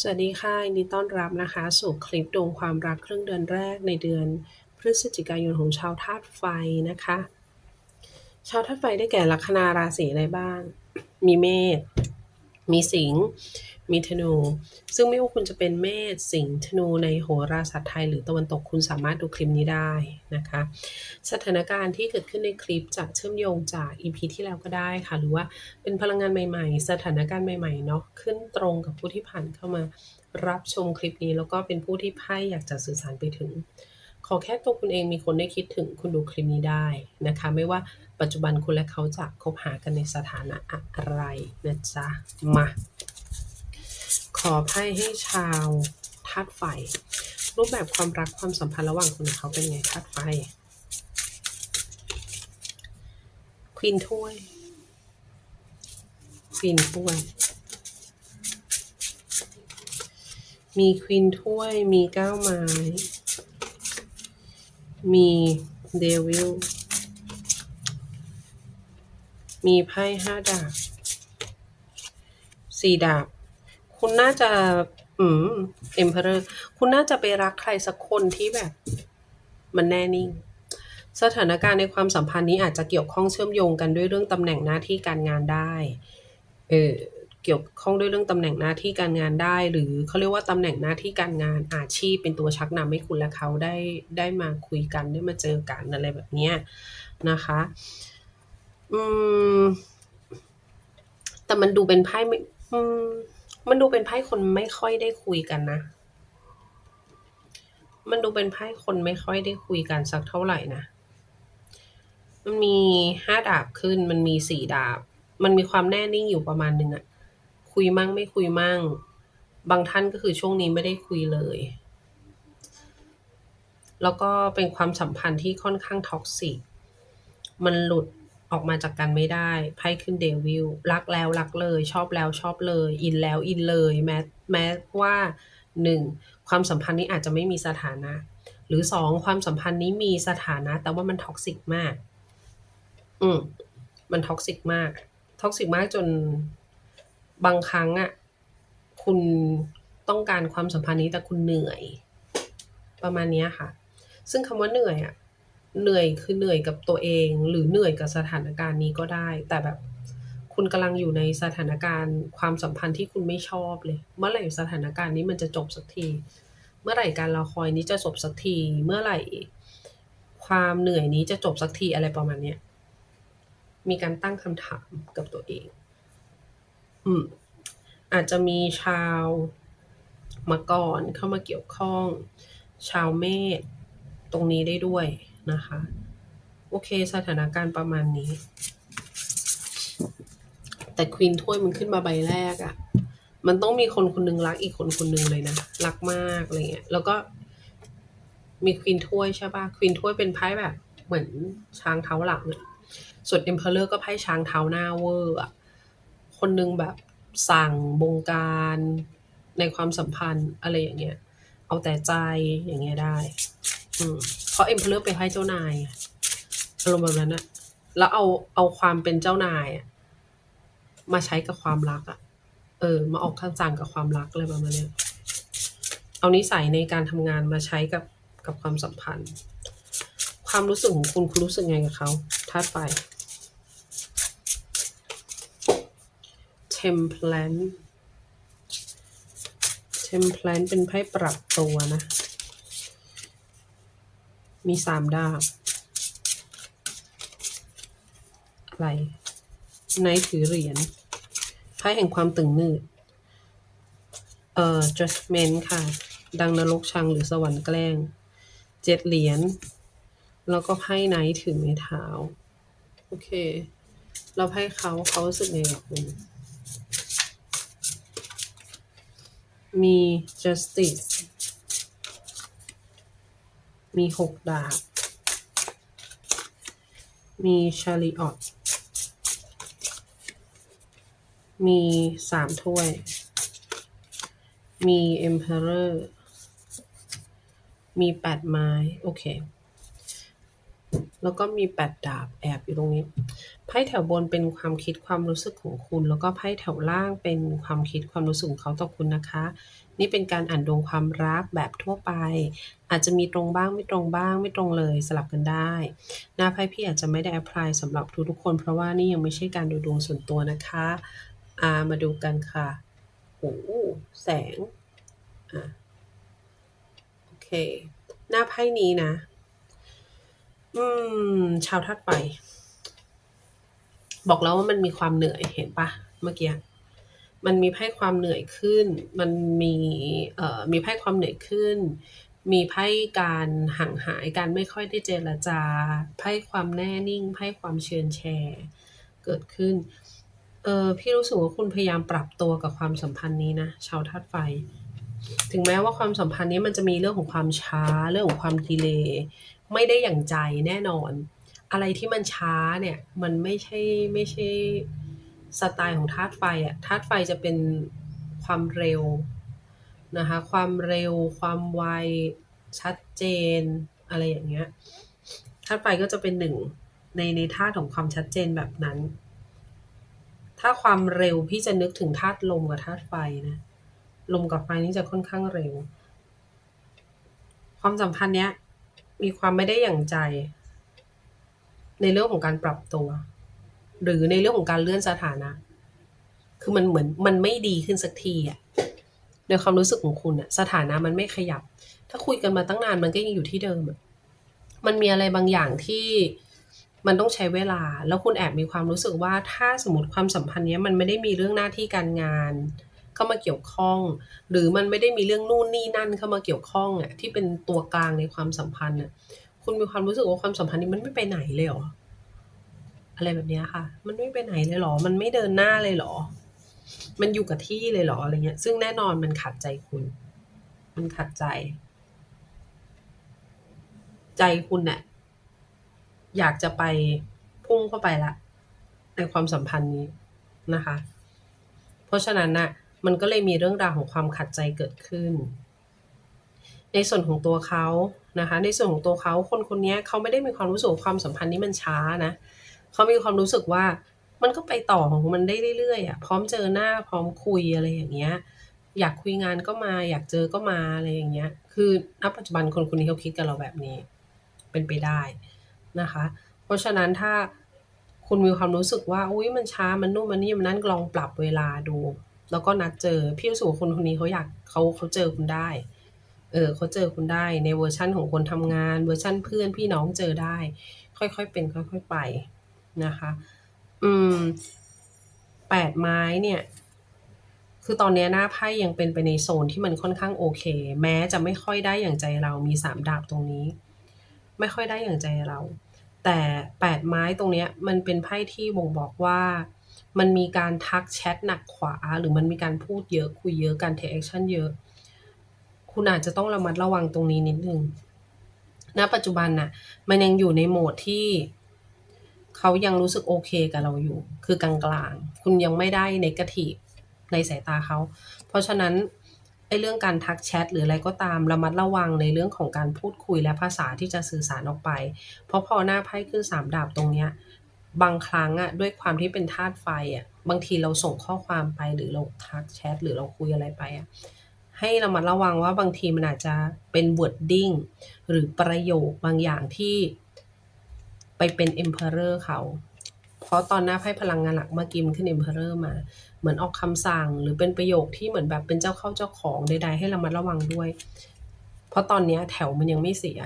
สวัสดีค่ะยินดีต้อนรับนะคะ สู่คลิปดวงความรักครึ่งเดือนแรกในเดือน พฤศจิกายนของชาวธาตุไฟนะคะ ชาวธาตุไฟได้แก่ลัคนาราศีอะไรบ้าง มีเมษ มีสิงห์มีธนู ซึ่งไม่ว่าคุณจะเป็นเมษสิงห์ธนูในโหราศาสตร์ไทยหรือตะวันตกคุณสามารถดูคลิปนี้ได้นะคะ สถานการณ์ที่เกิดขึ้นในคลิปจะเชื่อมโยงจาก EP ที่แล้วก็ได้ค่ะ หรือว่าเป็นพลังงานใหม่ๆ สถานการณ์ใหม่ๆเนาะขึ้นตรงกับผู้ที่ผ่านเข้ามารับชมคลิปนี้แล้วก็เป็นผู้ที่ไพ่อยากจะสื่อสารไปถึง ขอแค่ตัวคุณเองมีคนได้คิดถึงคุณดูคลิปนี้ได้นะคะ ไม่ว่าปัจจุบันคุณและเขาจะคบหากันในสถานะอะไรนะจ๊ะ มา ขอไพ่ให้ชาวธาตุไฟ รูปแบบความรักความสัมพันธ์ระหว่างคุณกับเขาเป็นไงธาตุไฟควีนถ้วยควีนถ้วยมีควีนถ้วยมีเก้าไม้ มีเดวิล มีไพ่ห้าดาบสี่ดาบ คุณน่าจะ อืมเอ็มเพอเรอร์คุณน่าจะไปรักใครสักคนที่แบบ มันแน่นิ่ง สถานการณ์ในความสัมพันธ์นี้อาจจะเกี่ยวข้องเชื่อมโยงกันด้วยเรื่องตำแหน่งหน้าที่การงานได้ เออ เกี่ยวข้องด้วยเรื่องตำแหน่งหน้าที่การงานได้ หรือเขาเรียกว่าตำแหน่งหน้าที่การงานอาชีพเป็นตัวชักนำให้คุณและเขาได้ได้มาคุยกันได้มาเจอกันอะไรแบบเนี้ยนะคะอืมแต่มันดูเป็นไพ่ไม่อืมมันดูเป็นไพ่คนไม่ค่อยได้คุยกันนะ มันดูเป็นไพ่คนไม่ค่อยได้คุยกันสักเท่าไหร่นะ มันมีห้าดาบขึ้น มันมีสี่ดาบ มันมีความแน่นิ่งอยู่ประมาณหนึ่งอะ คุยมั่งไม่คุยมั่ง บางท่านก็คือช่วงนี้ไม่ได้คุยเลย แล้วก็เป็นความสัมพันธ์ที่ค่อนข้างท็อกซิกมันหลุดออกมาจากกันไม่ได้ไพ่ขึ้นเดวิลรักแล้วรักเลย ชอบแล้วชอบเลย อินแล้วอินเลยแม้แม้ว่าหนึ่งความสัมพันธ์นี้อาจจะไม่มีสถานะ หรือสองความสัมพันธ์นี้มีสถานะ แต่ว่ามันท็อกซิกมาก อืมมันท็อกซิกมากท็อกซิกมากจน บางครั้งอะคุณต้องการความสัมพันธ์นี้แต่คุณเหนื่อย ประมาณนี้ค่ะ ซึ่งคำว่าเหนื่อยอะเหนื่อยคือเหนื่อยกับตัวเอง หรือเหนื่อยกับสถานการณ์นี้ก็ได้ แต่แบบคุณกำลังอยู่ในสถานการณ์ความสัมพันธ์ที่คุณไม่ชอบเลย เมื่อไหร่สถานการณ์นี้มันจะจบสักที เมื่อไหร่การรอคอยนี้จะจบสักที เมื่อไหร่ความเหนื่อยนี้จะจบสักทีอะไรประมาณเนี้ยมีการตั้งคำถามกับตัวเอง อืม อาจจะมีชาวมังกรเข้ามาเกี่ยวข้อง ชาวเมษตรงนี้ได้ด้วยนะคะ โอเคสถานการณ์ประมาณนี้ แต่ควีนถ้วยมันขึ้นมาใบแรกอะ่ะ มันต้องมีคนคนหนึงรักอีกคนคนหนึงเลยนะ รักมากอะไรเงี้ยแล้วก็มีควีนถ้วยใช่ปะควีนถ้วยเป็นไพ่แบบ เหมือนช้างเท้าหลังส่วนเอ็มเพลเลอร์ก็ไพ่ช้างเท้าหน้าเวอร์อะ คนหนึงแบบสั่งบงการในความสัมพันธ์อะไรอย่างเงี้ย เอาแต่ใจอย่างเงี้ยได้ อืมเพราะเอ็มเพลเลอร์เป็นไพ่เจ้านายอารมณ์แบบนั้นอะแล้วเอาเอาความเป็นเจ้านายอะมาใช้กับความรักอะเออ มาออกข้างสั่งกับความรักอะไรประมาณเนี้ยเอานิสัยในการทำงานมาใช้กับกับความสัมพันธ์ ความรู้สึกของคุณคุณรู้สึกไงกับเขาธาตุไฟ Template Template เป็นไพ่ปรับตัวนะ มีสามดาบอะไรไนท์ถือเหรียญไพ่แห่งความตึงหนืดเอ่อ judgment ค่ะ ดังนรกชังหรือสวรรค์แกล้ง เจ็ดเหรียญ แล้วก็ไพ่ไนท์ถือไม้เท้า โอเค เราไพ่เขาเขารู้สึกไงกับคุณ มี justice มีหกดาบ มี chariot มีสามถ้วย มี emperor มีแปดไม้ โอเค แล้วก็มีแปดดาบแอบอยู่ตรงนี้ พ่พ่แถวบนเป็นความคิดความรู้สึกของคุณ แล้วก็ไพ่แถวล่างเป็นความคิดความรู้สึกของเขาต่อคุณนะคะ นี่เป็นการอ่านดวงความรักแบบทั่วไป อาจจะมีตรงบ้างไม่ตรงบ้างไม่ตรงเลยสลับกันได้ หน้าไพ่พี่อาจจะไม่ได้แอพพลายสำหรับทุกๆคน เพราะว่านี่ยังไม่ใช่การดูดวงส่วนตัวนะคะอามาดูกันค่ะโอ้แสงอะโอเค หน้าไพ่นี้นะ อืม ชาวทัดไป บอกแล้วว่ามันมีความเหนื่อยเห็นปะเมื่อกี้มันมีไพ่ความเหนื่อยขึ้น มันมีเอ่อมีไพ่ความเหนื่อยขึ้น มีไพ่การห่างหายการไม่ค่อยได้เจรจาไพ่ความแน่นิ่งไพ่ความเชิญแชร์เกิดขึ้นเออพี่รู้สึกว่าคุณพยายามปรับตัวกับความสัมพันธ์นี้นะชาวธาตุไฟ ถึงแม้ว่าความสัมพันธ์นี้มันจะมีเรื่องของความช้าเรื่องของความดีเลย์ไม่ได้อย่างใจแน่นอน อะไรที่มันช้าเนี่ย มันไม่ใช่ ไม่ใช่สไตล์ของธาตุไฟอะธาตุไฟจะเป็นความเร็วนะคะ ความเร็ว ความไว ชัดเจน อะไรอย่างเงี้ย ธาตุไฟก็จะเป็นหนึ่งในในธาตุของความชัดเจนแบบนั้น ถ้าความเร็วพี่จะนึกถึงธาตุลมกับธาตุไฟนะ ลมกับไฟนี่จะค่อนข้างเร็ว ความสัมพันธ์เนี้ยมีความไม่ได้อย่างใจ ในเรื่องของการปรับตัว หรือในเรื่องของการเลื่อนสถานะ คือมันเหมือนมันไม่ดีขึ้นสักทีอะในความรู้สึกของคุณอะสถานะมันไม่ขยับ ถ้าคุยกันมาตั้งนานมันก็ยังอยู่ที่เดิมอะมันมีอะไรบางอย่างที่มันต้องใช้เวลา แล้วคุณแอบมีความรู้สึกว่าถ้าสมมติความสัมพันธ์นี้มันไม่ได้มีเรื่องหน้าที่การงานเข้ามาเกี่ยวข้อง หรือมันไม่ได้มีเรื่องนู่นนี่นั่นเข้ามาเกี่ยวข้องอะที่เป็นตัวกลางในความสัมพันธ์อะ คุณมีความรู้สึกว่าความสัมพันธ์นี้มันไม่ไปไหนเลยเหรอ อะไรแบบนี้ค่ะ มันไม่ไปไหนเลยเหรอ มันไม่เดินหน้าเลยเหรอ มันอยู่กับที่เลยเหรออะไรเงี้ย ซึ่งแน่นอนมันขัดใจคุณ มันขัดใจ ใจคุณเนี่ยอยากจะไปพุ่งเข้าไปละในความสัมพันธ์นี้นะคะ เพราะฉะนั้นน่ะมันก็เลยมีเรื่องราวของความขัดใจเกิดขึ้น ในส่วนของตัวเขานะคะ ในส่วนของตัวเขาคนคนนี้เขาไม่ได้มีความรู้สึกความสัมพันธ์นี้มันช้านะเขามีความรู้สึกว่ามันก็ไปต่อของมันได้เรื่อยๆอะพร้อมเจอหน้าพร้อมคุยอะไรอย่างเงี้ย อยากคุยงานก็มา อยากเจอก็มาอะไรอย่างเงี้ย คือณปัจจุบันคนคนนี้เขาคิดกับเราแบบนี้ เป็นไปได้นะคะ เพราะฉะนั้นถ้าคุณมีความรู้สึกว่าอุ้ยมันช้ามันนู่นมันนี่มันนั่นลองปรับเวลาดู แล้วก็นัดเจอพี่รู้สึกว่าคนคนนี้เขาอยากเขาเขาเจอคุณได้ เออเขาเจอคุณได้ในเวอร์ชั่นของคนทำงาน เวอร์ชั่นเพื่อนพี่น้องเจอได้ ค่อยๆเป็นค่อยๆไปนะคะ อืมแปดไม้เนี่ย คือตอนนี้หน้าไพ่ยังเป็นไปในโซนที่มันค่อนข้างโอเค แม้จะไม่ค่อยได้อย่างใจเรามีสามดาบตรงนี้ ไม่ค่อยได้อย่างใจเรา แต่แปดไม้ตรงเนี้ยมันเป็นไพ่ที่บ่งบอกว่ามันมีการทักแชทหนักขวา หรือมันมีการพูดเยอะคุยเยอะการเทคแอคชั่นเยอะ คุณอาจจะต้องระมัดระวังตรงนี้นิดนึงณปัจจุบันน่ะ มันยังอยู่ในโหมดที่เขายังรู้สึกโอเคกับเราอยู่ คือกลางๆ คุณยังไม่ได้ในกาทีในสายตาเขา เพราะฉะนั้นไอ้เรื่องการทักแชทหรืออะไรก็ตามระมัดระวังในเรื่องของการพูดคุยและภาษาที่จะสื่อสารออกไป เพราะพอหน้าไพ่ขึ้นสามดาบตรงเนี้ยบางครั้งอะด้วยความที่เป็นธาตุไฟอะบางทีเราส่งข้อความไปหรือเราทักแชทหรือเราคุยอะไรไปอะ ให้เระมัดระวังว่าบางทีมันอาจจะเป็น wording หรือประโยคบางอย่างที่ไปเป็น emperor เขาเพราะตอนหน้าไพ่พลังงานหลักเมื่อกี้มันขึ้น emperor มา เหมือนออกคำสั่งหรือเป็นประโยคที่เหมือนแบบเป็นเจ้าเข้าเจ้าของใดๆให้เระมัดระวังด้วย เพราะตอนนี้แถวมันยังไม่เสีย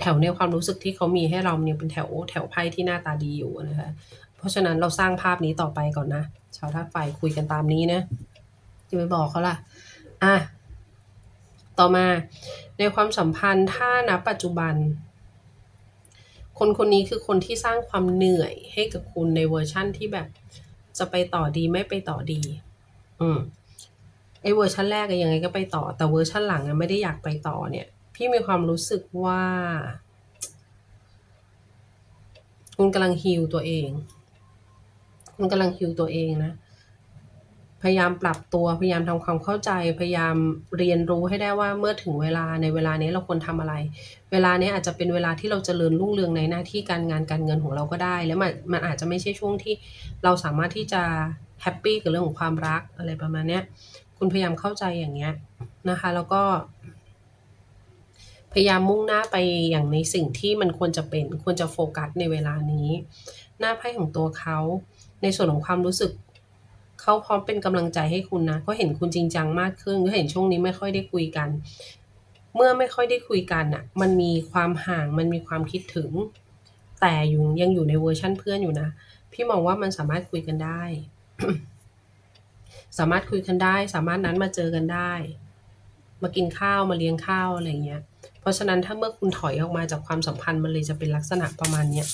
แถวในความรู้สึกที่เขามีให้เราเนี่ยเป็นแถวแถวไพ่ที่หน้าตาดีอยู่นะคะเพราะฉะนั้นเราสร้างภาพนี้ต่อไปก่อนนะ ชาวธาตุไฟคุยกันตามนี้นะจะไปบอกเขาล่ะ อะ ต่อมาในความสัมพันธ์ถ้าณปัจจุบัน คนคนนี้คือคนที่สร้างความเหนื่อยให้กับคุณในเวอร์ชั่นที่แบบ จะไปต่อดีไม่ไปต่อดี อืมไอเวอร์ชันแรกยังไงก็ไปต่อ แต่เวอร์ชันหลังอะไม่ได้อยากไปต่อเนี่ย พี่มีความรู้สึกว่า คุณกำลังฮิลตัวเอง คุณกำลังฮิลตัวเองนะ พยายามปรับตัว พยายามทำความเข้าใจ พยายามเรียนรู้ให้ได้ว่าเมื่อถึงเวลาในเวลานี้เราควรทำอะไร เวลานี้อาจจะเป็นเวลาที่เราจเจริญรุ่งเรืองในหน้าที่การงานการเงินของเราก็ได้ แล้วมันมันอาจจะไม่ใช่ช่วงที่เราสามารถที่จะแฮปปี้กับเรื่องของความรักอะไรประมาณเนี้ย คุณพยายามเข้าใจอย่างเงี้ยนะคะ แล้วก็ พยายามมุ่งหน้าไปอย่างในสิ่งที่มันควรจะเป็น ควรจะโฟกัสในเวลานี้ หน้าไพ่ของตัวเขา ในส่วนของความรู้สึก เขาพร้อมเป็นกำลังใจให้คุณนะเขาเห็นคุณจริงจังมากขึ้นเขาเห็นช่วงนี้ไม่ค่อยได้คุยกัน เมื่อไม่ค่อยได้คุยกันอะ มันมีความห่าง มันมีความคิดถึง แต่อยู่ยังอยู่ในเวอร์ชั่นเพื่อนอยู่นะ พี่มองว่ามันสามารถคุยกันได้ สามารถคุยกันได้ สามารถนั้นมาเจอกันได้ มากินข้าว มาเลี้ยงข้าวอะไรเงี้ย เพราะฉะนั้นถ้าเมื่อคุณถอยออกมาจากความสัมพันธ์มันเลยจะเป็นลักษณะประมาณเนี้ย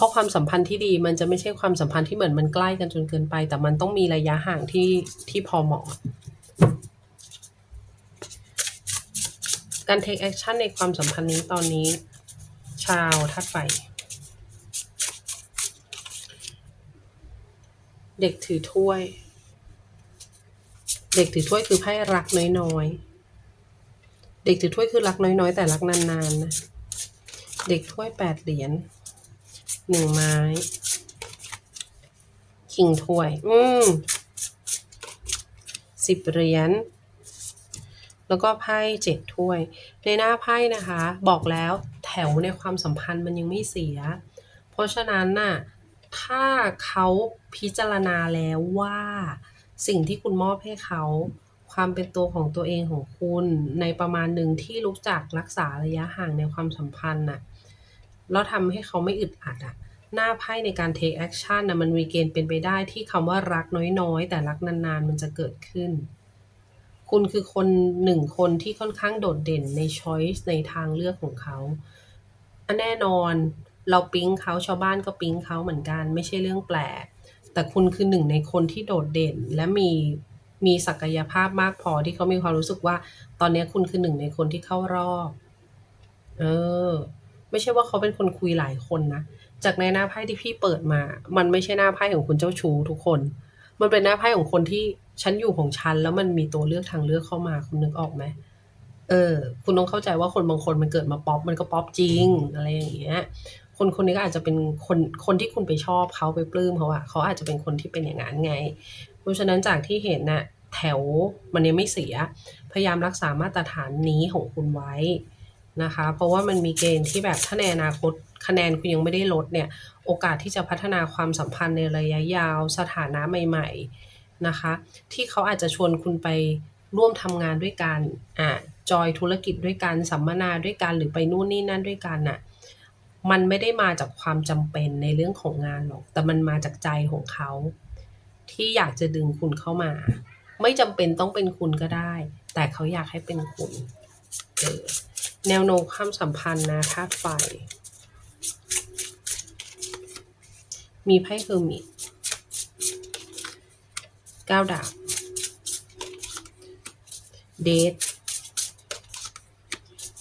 ราะความสัมพันธ์ที่ดีมันจะไม่ใช่ความสัมพันธ์ที่เหมือนมันใกล้กันจนเกินไป แต่มันต้องมีระยะห่างที่ที่พอเหมาะ การ take action ในความสัมพันธ์นี้ตอนนี้ ชาวทัดไฟเด็กถือถ้วย เด็กถือถ้วยคือไพ่รักน้อยๆ เด็กถือถ้วยคือรักน้อยๆ แต่รักนานๆนะ เด็กถ้วยแปดเหรียญ หนึ่งไม้คิงถ้วย อืมสิบเหรียญแล้วก็ไพ่เจ็ดถ้วย ในหน้าไพ่นะคะ บอกแล้วแถวในความสัมพันธ์มันยังไม่เสีย เพราะฉะนั้นน่ะถ้าเขาพิจารณาแล้วว่า สิ่งที่คุณมอบให้เขาความเป็นตัวของตัวเองของคุณ ในประมาณหนึ่งที่รู้จักรักษาระยะห่างในความสัมพันธ์น่ะ แล้วทำให้เขาไม่อึดอัดอะหน้าไพ่ในการ take action นะมันมีเกณฑ์เป็นไปได้ที่คำว่ารักน้อยๆ แต่รักนานๆ มันจะเกิดขึ้น คุณคือคนหนึ่งคนที่ค่อนข้างโดดเด่นใน choice ในทางเลือกของเขาแน่นอนเราปิ๊งเขาชาวบ้านก็ปิ๊งเขาเหมือนกัน ไม่ใช่เรื่องแปลก แต่คุณคือหนึ่งในคนที่โดดเด่นและมีมีศักยภาพมากพอที่เขามีความรู้สึกว่า ตอนนี้คุณคือหนึ่งในคนที่เข้ารอบ เออ ไม่ใช่ว่าเขาเป็นคนคุยหลายคนนะ จากในหน้าไพ่ที่พี่เปิดมา มันไม่ใช่หน้าไพ่ของคุณเจ้าชู้ทุกคน มันเป็นหน้าไพ่ของคนที่ฉันอยู่ของฉันแล้วมันมีตัวเลือกทางเลือกเข้ามาคุณนึกออกไหมเออ คุณต้องเข้าใจว่าคนบางคนมันเกิดมาป๊อปมันก็ป๊อปจริงอะไรอย่างเงี้ย คนคนนี้ก็อาจจะเป็นคนคนที่คุณไปชอบเขาไปปลื้มเขาอะเขาอาจจะเป็นคนที่เป็นอย่างนั้นไง เพราะฉะนั้นจากที่เห็นน่ะแถวมันยังไม่เสีย พยายามรักษามาตรฐานนี้ของคุณไว้ นะคะ เพราะว่ามันมีเกณฑ์ที่แบบถ้าในอนาคตคะแนนคุณยังไม่ได้ลดเนี่ย โอกาสที่จะพัฒนาความสัมพันธ์ในระยะยาว สถานะใหม่ๆนะคะ ที่เขาอาจจะชวนคุณไปร่วมทำงานด้วยกันอ่าจอยธุรกิจด้วยกันสัมมนาด้วยกันหรือไปนู่นนี่นั่นด้วยกันน่ะมันไม่ได้มาจากความจำเป็นในเรื่องของงานหรอก แต่มันมาจากใจของเขา ที่อยากจะดึงคุณเข้ามา ไม่จำเป็นต้องเป็นคุณก็ได้ แต่เขาอยากให้เป็นคุณเออ แนวโน้มความสัมพันธ์นะธาตุไฟ มีไพ่เฮอร์มิตเก้าดาบเดท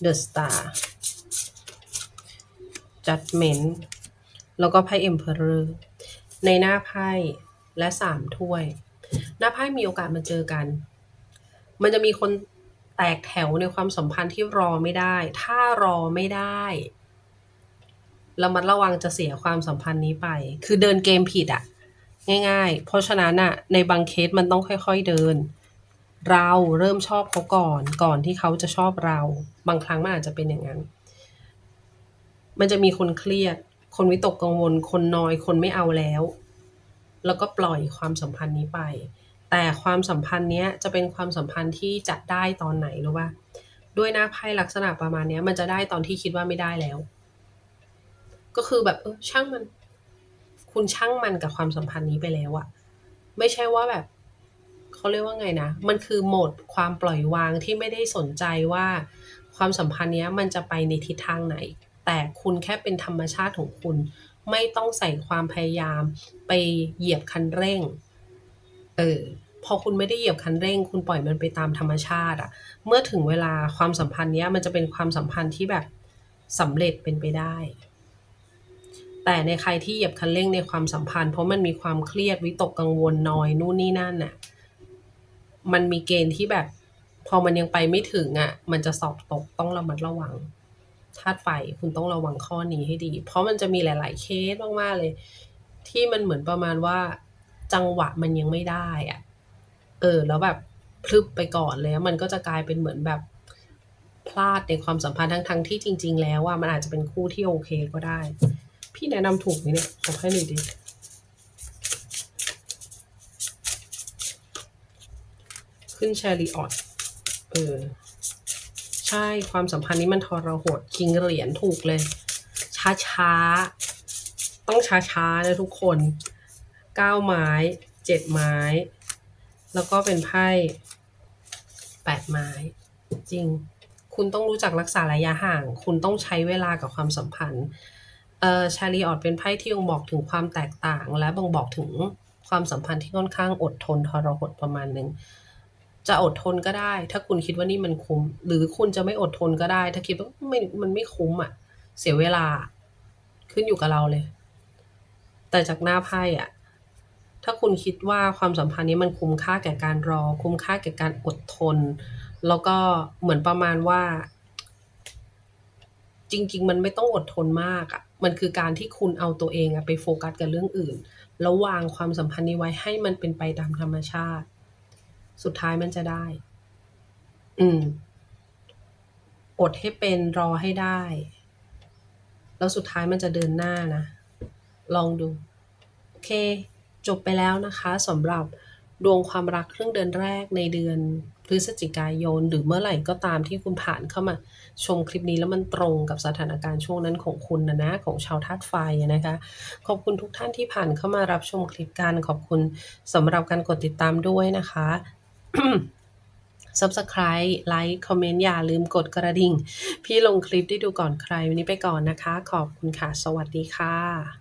เดอะสตาร์จัดเมนแล้วก็ไพ่เอ็มเพอเรอร์ในหน้าไพ่และสามถ้วย หน้าไพ่มีโอกาสมาเจอกัน มันจะมีคน แตกแถวในความสัมพันธ์ที่รอไม่ได้ ถ้ารอไม่ได้เรามัดระวังจะเสียความสัมพันธ์นี้ไป คือเดินเกมผิดอะง่ายๆ เพราะฉะนั้นอะในบางเคสมันต้องค่อยๆเดิน เราเริ่มชอบเขาก่อน ก่อนที่เขาจะชอบเรา บางครั้งมันอาจจะเป็นอย่างนั้น มันจะมีคนเครียด คนวิตกกังวล คนนอย คนไม่เอาแล้ว แล้วก็ปล่อยความสัมพันธ์นี้ไป แต่ความสัมพันธ์เนี้ยจะเป็นความสัมพันธ์ที่จะได้ตอนไหนรู้ป่ะด้วยหน้าไพ่ลักษณะประมาณเนี้ย มันจะได้ตอนที่คิดว่าไม่ได้แล้ว ก็คือแบบเออช่างมัน คุณช่างมันกับความสัมพันธ์นี้ไปแล้วอะไม่ใช่ว่าแบบเขาเรียกว่าไงนะ มันคือโหมดความปล่อยวางที่ไม่ได้สนใจว่า ความสัมพันธ์เนี้ยมันจะไปในทิศทางไหน แต่คุณแค่เป็นธรรมชาติของคุณ ไม่ต้องใส่ความพยายาม ไปเหยียบคันเร่ง เออพอคุณไม่ได้เหยียบคันเร่ง คุณปล่อยมันไปตามธรรมชาติอะเมื่อถึงเวลาความสัมพันธ์เนี้ยมันจะเป็นความสัมพันธ์ที่แบบสำเร็จเป็นไปได้ แต่ในใครที่เหยียบคันเร่งในความสัมพันธ์ เพราะมันมีความเครียดวิตกกังวลนอยนู่นนี่นั่นน่ะมันมีเกณฑ์ที่แบบ พอมันยังไปไม่ถึงอะ่ะ มันจะสอบตกต้องระมัดระวังธาตุไฟคุณต้องระวังข้อนี้ให้ดี เพราะมันจะมีหลาย ๆ เคสมากๆเลย ที่มันเหมือนประมาณว่า จังหวะมันยังไม่ได้อะเออ แล้วแบบพลึบไปก่อนเลยแล้วมันก็จะกลายเป็นเหมือนแบบพลาดในความสัมพันธ์ทั้งๆที่จริง ๆ แล้วว่ามันอาจจะเป็นคู่ที่โอเคก็ได้ พี่แนะนำถูกไหมเนี่ยขอให้หน่อยดิขึ้นแชริออตเออ ใช่ความสัมพันธ์นี้มันทรหดคิงเหรียญถูกเลย ช้าๆ ต้องช้าๆนะทุกคน เก้าไม้เจ็ดไม้ แล้วก็เป็นไพ่แปดไม้ จริง คุณต้องรู้จักรักษาระยะห่าง คุณต้องใช้เวลากับความสัมพันธ์เอ่อชาลีออดเป็นไพ่ที่บ่งบอกถึงความแตกต่าง และบ่งบอกถึงความสัมพันธ์ที่ค่อนข้างอดทนทรหดประมาณหนึ่งจะอดทนก็ได้ ถ้าคุณคิดว่านี่มันคุ้ม หรือคุณจะไม่อดทนก็ได้ ถ้าคิดว่าไม่มันไม่คุ้มอะ เสียเวลาขึ้นอยู่กับเราเลย แต่จากหน้าไพ่อะ ถ้าคุณคิดว่าความสัมพันธ์นี้มันคุ้มค่าแก่การรอ คุ้มค่าแก่การอดทน แล้วก็เหมือนประมาณว่า จริง ๆ มันไม่ต้องอดทนมากอะ่ะมันคือการที่คุณเอาตัวเองอะไปโฟกัสกับเรื่องอื่น แล้ววางความสัมพันธ์นี้ไว้ให้มันเป็นไปตามธรรมชาติ สุดท้ายมันจะได้ อืม อดให้เป็นรอให้ได้ แล้วสุดท้ายมันจะเดินหน้านะ ลองดู โอเค จบไปแล้วนะคะสำหรับดวงความรักครึ่งเดือนแรกในเดือนพฤศจิกายน หรือเมื่อไหร่ก็ตามที่คุณผ่านเข้ามาชมคลิปนี้แล้วมันตรงกับสถานการณ์ช่วงนั้นของคุณนะนะของชาวธาตุไฟนะคะ ขอบคุณทุกท่านที่ผ่านเข้ามารับชมคลิปกันขอบคุณสำหรับการกดติดตามด้วยนะคะ Subscribe ไลค์คอมเมนต์อย่าลืมกดกระดิ่ง พี่ลงคลิปได้ดูก่อนใครวันนี้ไปก่อนนะคะ ขอบคุณค่ะ สวัสดีค่ะ